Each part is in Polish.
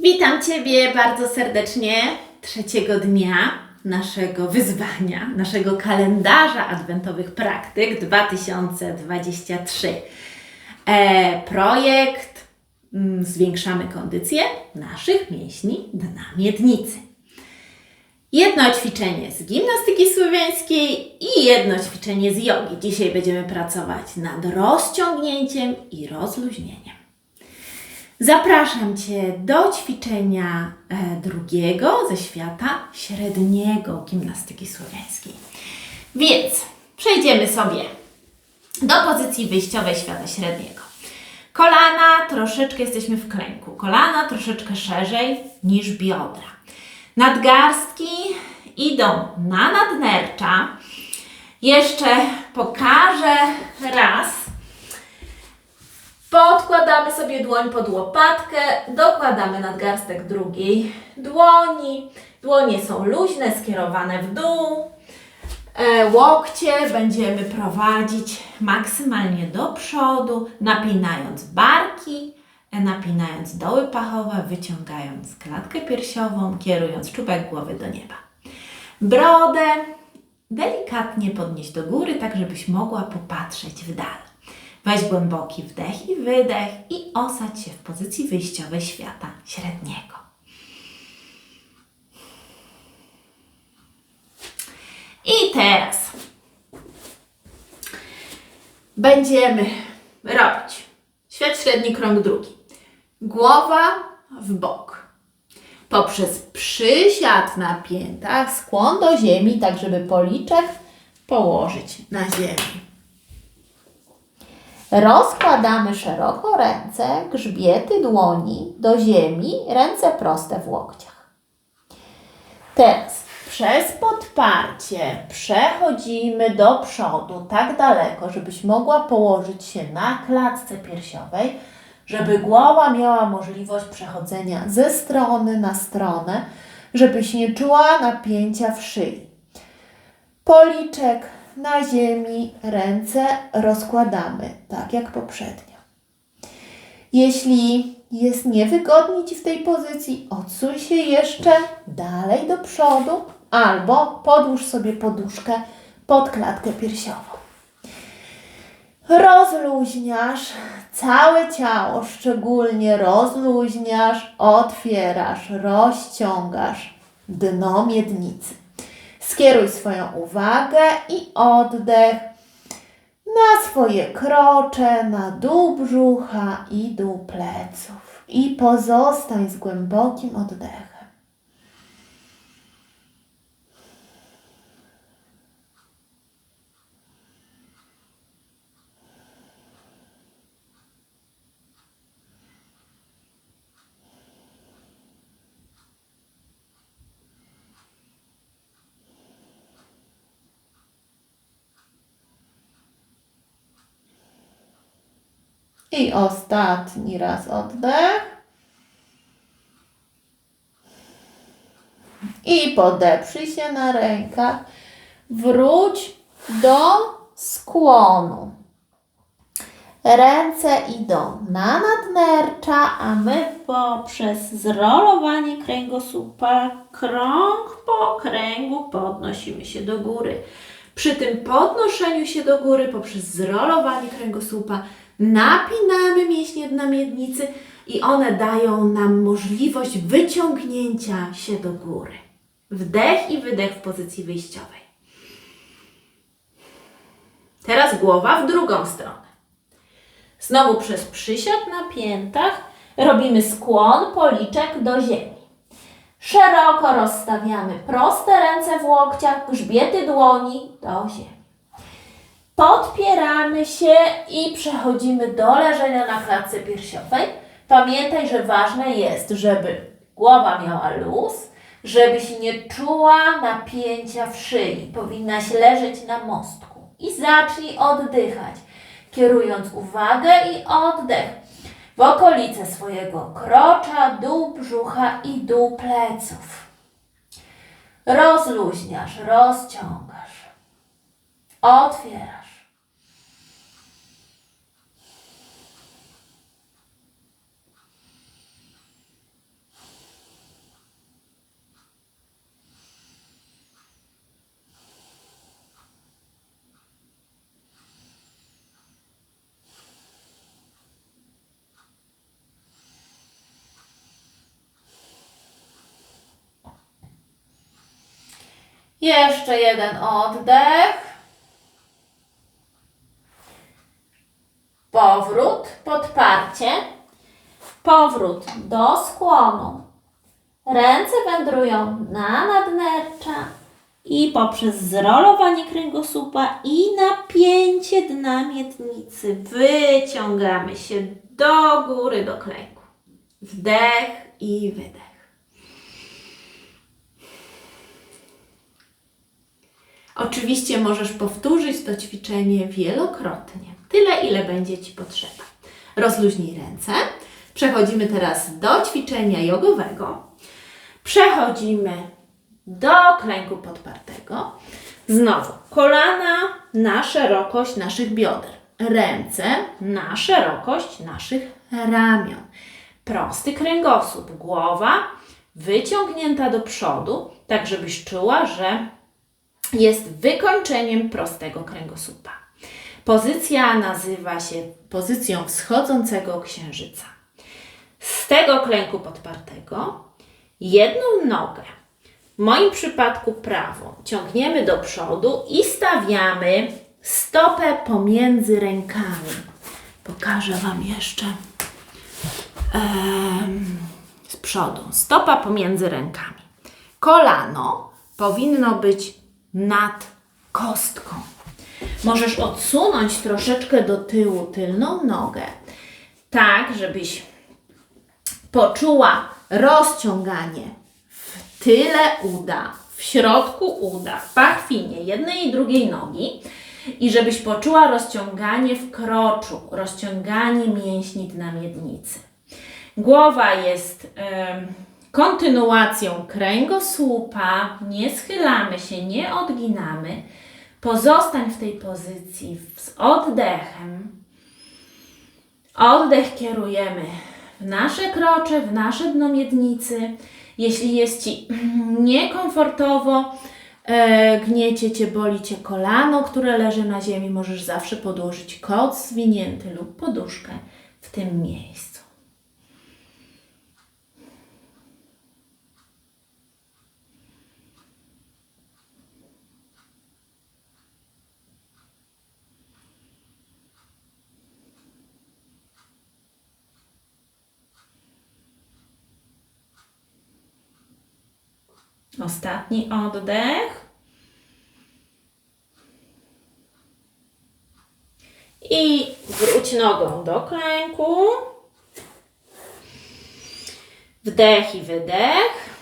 Witam Ciebie bardzo serdecznie trzeciego dnia naszego wyzwania, naszego kalendarza adwentowych praktyk 2023. E, projekt mm, Zwiększamy kondycję naszych mięśni dna miednicy. Jedno ćwiczenie z gimnastyki słowiańskiej i jedno ćwiczenie z jogi. Dzisiaj będziemy pracować nad rozciągnięciem i rozluźnieniem. Zapraszam Cię do ćwiczenia e, drugiego ze świata średniego gimnastyki słowiańskiej. Więc przejdziemy sobie do pozycji wyjściowej świata średniego. Kolana troszeczkę jesteśmy w klęku, kolana troszeczkę szerzej niż biodra. Nadgarstki idą na nadnercza. Jeszcze pokażę raz. Podkładamy sobie dłoń pod łopatkę, dokładamy nadgarstek drugiej dłoni. Dłonie są luźne, skierowane w dół. E, łokcie będziemy prowadzić maksymalnie do przodu, napinając barki, e, napinając doły pachowe, wyciągając klatkę piersiową, kierując czubek głowy do nieba. Brodę delikatnie podnieść do góry, tak żebyś mogła popatrzeć w dal. Weź głęboki wdech i wydech i osadź się w pozycji wyjściowej świata średniego. I teraz będziemy robić świat średni krąg drugi. Głowa w bok. Poprzez przysiad na piętach, skłon do ziemi, tak żeby policzek położyć na ziemi. Rozkładamy szeroko ręce, grzbiety dłoni do ziemi, ręce proste w łokciach. Teraz przez podparcie przechodzimy do przodu tak daleko, żebyś mogła położyć się na klatce piersiowej, żeby głowa miała możliwość przechodzenia ze strony na stronę, żebyś nie czuła napięcia w szyi. Policzek na ziemi, ręce rozkładamy, tak jak poprzednio. Jeśli jest niewygodnie Ci w tej pozycji, odsuń się jeszcze dalej do przodu albo podłóż sobie poduszkę pod klatkę piersiową. Rozluźniasz całe ciało, szczególnie rozluźniasz, otwierasz, rozciągasz dno miednicy. Skieruj swoją uwagę i oddech na swoje krocze, na dół brzucha i dół pleców. I pozostań z głębokim oddechem. I ostatni raz oddech. I podeprzyj się na rękach. Wróć do skłonu. Ręce idą na nadnercza, a my poprzez zrolowanie kręgosłupa, krąg po kręgu podnosimy się do góry. Przy tym podnoszeniu się do góry poprzez zrolowanie kręgosłupa napinamy mięśnie dna miednicy i one dają nam możliwość wyciągnięcia się do góry. Wdech i wydech w pozycji wyjściowej. Teraz głowa w drugą stronę. Znowu przez przysiad na piętach robimy skłon policzek do ziemi. Szeroko rozstawiamy proste ręce w łokciach, grzbiety dłoni do ziemi. Podpieramy się i przechodzimy do leżenia na klatce piersiowej. Pamiętaj, że ważne jest, żeby głowa miała luz, żebyś nie czuła napięcia w szyi. Powinnaś leżeć na mostku. I zacznij oddychać, kierując uwagę i oddech w okolice swojego krocza, dół brzucha i dół pleców. Rozluźniasz, rozciągasz, otwierasz. Jeszcze jeden oddech. Powrót, podparcie. Powrót do skłonu. Ręce wędrują na nadnercza i poprzez zrolowanie kręgosłupa i napięcie dna miednicy wyciągamy się do góry, do klęku. Wdech i wydech. Oczywiście możesz powtórzyć to ćwiczenie wielokrotnie, tyle ile będzie Ci potrzeba. Rozluźnij ręce. Przechodzimy teraz do ćwiczenia jogowego. Przechodzimy do klęku podpartego. Znowu kolana na szerokość naszych bioder, ręce na szerokość naszych ramion. Prosty kręgosłup, głowa wyciągnięta do przodu, tak żebyś czuła, że jest wykończeniem prostego kręgosłupa. Pozycja nazywa się pozycją wschodzącego księżyca. Z tego klęku podpartego jedną nogę, w moim przypadku prawą, ciągniemy do przodu i stawiamy stopę pomiędzy rękami. Pokażę Wam jeszcze em, z przodu. Stopa pomiędzy rękami. Kolano powinno być nad kostką. Możesz odsunąć troszeczkę do tyłu tylną nogę, tak żebyś poczuła rozciąganie w tyle uda, w środku uda, w pachwinie jednej i drugiej nogi i żebyś poczuła rozciąganie w kroczu, rozciąganie mięśni dna miednicy. Głowa jest em, kontynuacją kręgosłupa, nie schylamy się, nie odginamy. Pozostań w tej pozycji z oddechem. Oddech kierujemy w nasze krocze, w nasze dno miednicy. Jeśli jest Ci niekomfortowo, e, gniecie Cię, boli Cię kolano, które leży na ziemi, możesz zawsze podłożyć koc zwinięty lub poduszkę w tym miejscu. Ostatni oddech. I wróć nogą do klęku. Wdech i wydech.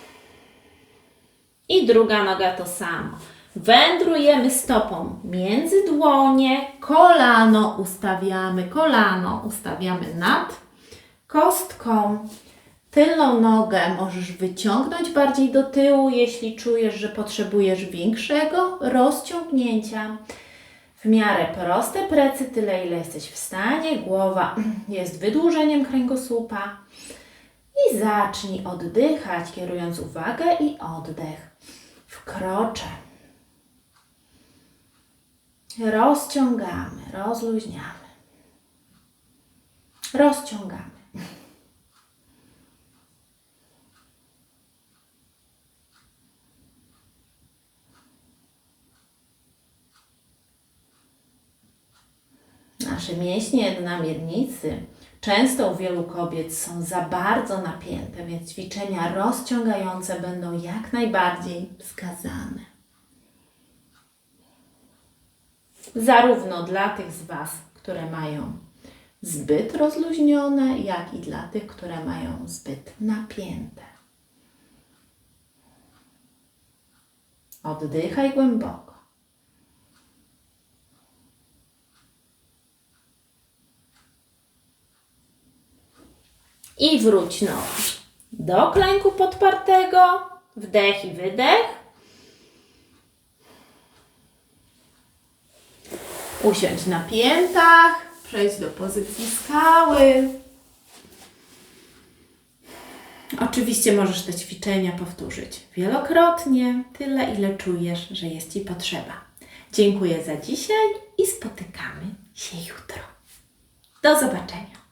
I druga noga to samo. Wędrujemy stopą między dłonie, kolano ustawiamy, kolano ustawiamy nad kostką. Tylną nogę możesz wyciągnąć bardziej do tyłu, jeśli czujesz, że potrzebujesz większego rozciągnięcia. W miarę proste plecy, tyle ile jesteś w stanie. Głowa jest wydłużeniem kręgosłupa. I zacznij oddychać, kierując uwagę i oddech w krocze. Rozciągamy, rozluźniamy. Rozciągamy. Nasze mięśnie dna miednicy często u wielu kobiet są za bardzo napięte, więc ćwiczenia rozciągające będą jak najbardziej wskazane. Zarówno dla tych z Was, które mają zbyt rozluźnione, jak i dla tych, które mają zbyt napięte. Oddychaj głęboko. I wróć nogi do klęku podpartego. Wdech i wydech. Usiądź na piętach. Przejdź do pozycji skały. Oczywiście możesz te ćwiczenia powtórzyć wielokrotnie, tyle ile czujesz, że jest Ci potrzeba. Dziękuję za dzisiaj i spotykamy się jutro. Do zobaczenia.